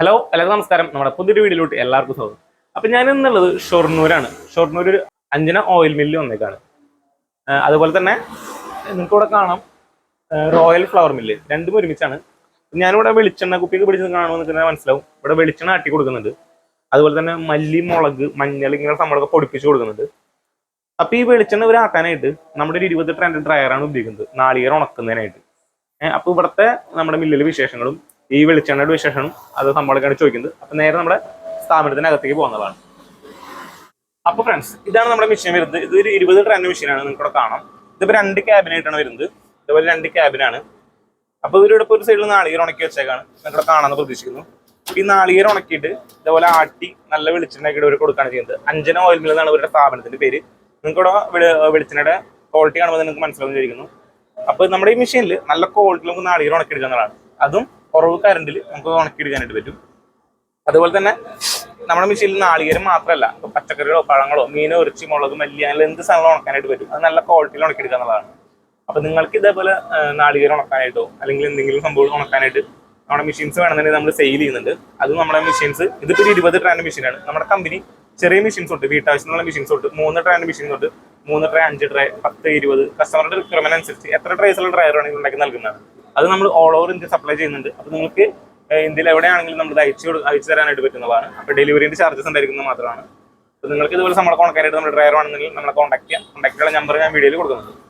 Hello എല്ലാവർക്കും നമസ്കാരം. നമ്മുടെ പുതിയൊരു വീഡിയോയിലോട്ട് എല്ലാവർക്കും സ്വാഗതം. അപ്പൊ ഞാൻ ഇന്നുള്ളത് ഷൊർണൂരാണ്. ഷൊർണൂർ ഒരു അഞ്ചന ഓയിൽ മില്ല് വന്നേക്കാണ്. അതുപോലെ തന്നെ നിങ്ങൾക്ക് ഇവിടെ കാണാം റോയൽ ഫ്ലവർ മില്ല് രണ്ടും ഒരുമിച്ചാണ്. ഞാനിവിടെ വെളിച്ചെണ്ണ കുപ്പിയൊക്കെ പിടിച്ച് കാണുമെന്ന് നിൽക്കുന്നത് മനസ്സിലാവും. ഇവിടെ വെളിച്ചെണ്ണ ആട്ടി കൊടുക്കുന്നുണ്ട്. അതുപോലെ തന്നെ മല്ലി മുളക് മഞ്ഞൾ ഇങ്ങനെ നമ്മളൊക്കെ പൊടിപ്പിച്ച് കൊടുക്കുന്നുണ്ട്. അപ്പൊ ഈ വെളിച്ചെണ്ണ ഇവർ ആക്കാനായിട്ട് നമ്മുടെ ഒരു ഇരുപത് ട്രെൻഡ് ഡ്രയറാണ് ഉപയോഗിക്കുന്നത് നാളികേരം ഉണക്കുന്നതിനായിട്ട്. അപ്പോൾ അപ്പൊ ഇവിടുത്തെ നമ്മുടെ മില്ലിലെ വിശേഷങ്ങളും ഈ വെളിച്ചെണ്ണയുടെ വിശേഷണം അത് നമ്മളൊക്കെയാണ് ചോദിക്കുന്നത്. അപ്പൊ നേരെ നമ്മുടെ സ്ഥാപനത്തിനകത്തേക്ക് പോകുന്നതാണ്. അപ്പൊ ഫ്രണ്ട്സ് ഇതാണ് നമ്മുടെ മെഷീൻ വരുന്നത്. ഇത് ഒരു ഇരുപത് ട്രെൻഡ് മെഷീനാണ് നിങ്ങൾക്ക് ഇവിടെ കാണാം. ഇതിപ്പോ രണ്ട് ക്യാബിനായിട്ടാണ് വരുന്നത്. ഇതുപോലെ രണ്ട് ക്യാബിനാണ് അപ്പൊ ഇവരുടെ ഇപ്പൊ ഒരു സൈഡിൽ നാളികേരം ഉണക്കി വെച്ചേക്കാണ്. ഇവിടെ കാണാമെന്ന് പ്രതീക്ഷിക്കുന്നു. ഈ നാളികേരം ഉണക്കിയിട്ട് ഇതുപോലെ ആട്ടി നല്ല വെളിച്ചെണ്ണയൊക്കെ ഇവർ കൊടുക്കുകയാണ് ചെയ്യുന്നത്. അഞ്ചന ഓയിൽ മിൽ എന്നാണ് ഇവരുടെ സ്ഥാപനത്തിന്റെ പേര്. നിങ്ങൾക്ക് ഇവിടെ വെളി- വെളിച്ചെണ്ണയുടെ ക്വാളിറ്റി കാണുമ്പോൾ നിങ്ങൾക്ക് മനസ്സിലാവുന്ന ചോദിക്കുന്നു അപ്പൊ നമ്മുടെ ഈ മെഷീനിൽ നല്ല ക്വാളിറ്റി നമുക്ക് നാളികേരം ഉണക്കിയെടുക്കുന്നതാണ് അതും കുറവ് കറണ്ടിൽ നമുക്ക് ഉണക്കിയെടുക്കാനായിട്ട് പറ്റും. അതുപോലെ തന്നെ നമ്മുടെ മെഷീനിൽ നാളികേരം മാത്രമല്ല. ഇപ്പൊ പച്ചക്കറികളോ പഴങ്ങളോ മീനോ ഇറച്ചി മുളക് മല്ലി അങ്ങനെ എന്ത് സാധനങ്ങളും ഉണക്കാനായിട്ട് പറ്റും. അത് നല്ല ക്വാളിറ്റിയിൽ ഉണക്കിയെടുക്കുക എന്നുള്ളതാണ്. അപ്പോൾ നിങ്ങൾക്ക് ഇതേപോലെ നാളികേരം ഉണക്കാനായിട്ടോ അല്ലെങ്കിൽ എന്തെങ്കിലും സംഭവം ഉണക്കാനായിട്ട് നമ്മുടെ മെഷീൻസ് വേണമെന്നുണ്ടെങ്കിൽ നമ്മൾ സെയിൽ ചെയ്യുന്നുണ്ട്. അത് നമ്മുടെ മെഷീൻസ് ഇതിപ്പോൾ ഒരു ഇരുപത് ട്രാൻഡ് മെഷീനാണ് നമ്മുടെ കമ്പനി ചെറിയ മെഷീൻസ് ഉണ്ട്. വീട്ടാവശ്യത്തിനുള്ള മെഷീൻസ് ഉണ്ട്. മൂന്ന് ട്രാൻഡ് മെഷീൻ ഉണ്ട്. മൂന്ന് ട്രേ അഞ്ച് ട്രേ പത്ത് ഇരുപത്. കസ്റ്റമറുടെ റിക്വയർമെന്റ് അനുസരിച്ച് എത്ര ട്രേസുള്ള ട്രയർ ആണെങ്കിൽ ഉണ്ടാക്കി നൽകുന്നതാണ്. അത് നമ്മൾ ഓൾ ഓവർ ഇന്ത്യ സപ്ലൈ ചെയ്യുന്നുണ്ട്. അപ്പൊ നിങ്ങൾക്ക് ഇന്ത്യയിൽ എവിടെയാണെങ്കിലും നമ്മൾ അയച്ചു അയച്ചു തരാനായിട്ട് പറ്റുന്നതാണ്. അപ്പൊ ഡെലിവറിന്റെ ചാർജസ് ഉണ്ടായിരിക്കുന്നത് മാത്രമാണ്. അപ്പൊ നിങ്ങൾക്ക് ഇതുപോലെ നമ്മളെ കോൺടാക്ട് ആയിട്ട് നമ്മുടെ ഡ്രൈവർ ആണെന്നുണ്ടെങ്കിൽ നമ്മളെ കോൺടാക്ട് ചെയ്യാം. കോൺടാക്ട് ചെയ്യാനുള്ള നമ്പർ ഞാൻ വീഡിയോയിൽ കൊടുക്കുന്നുണ്ട്.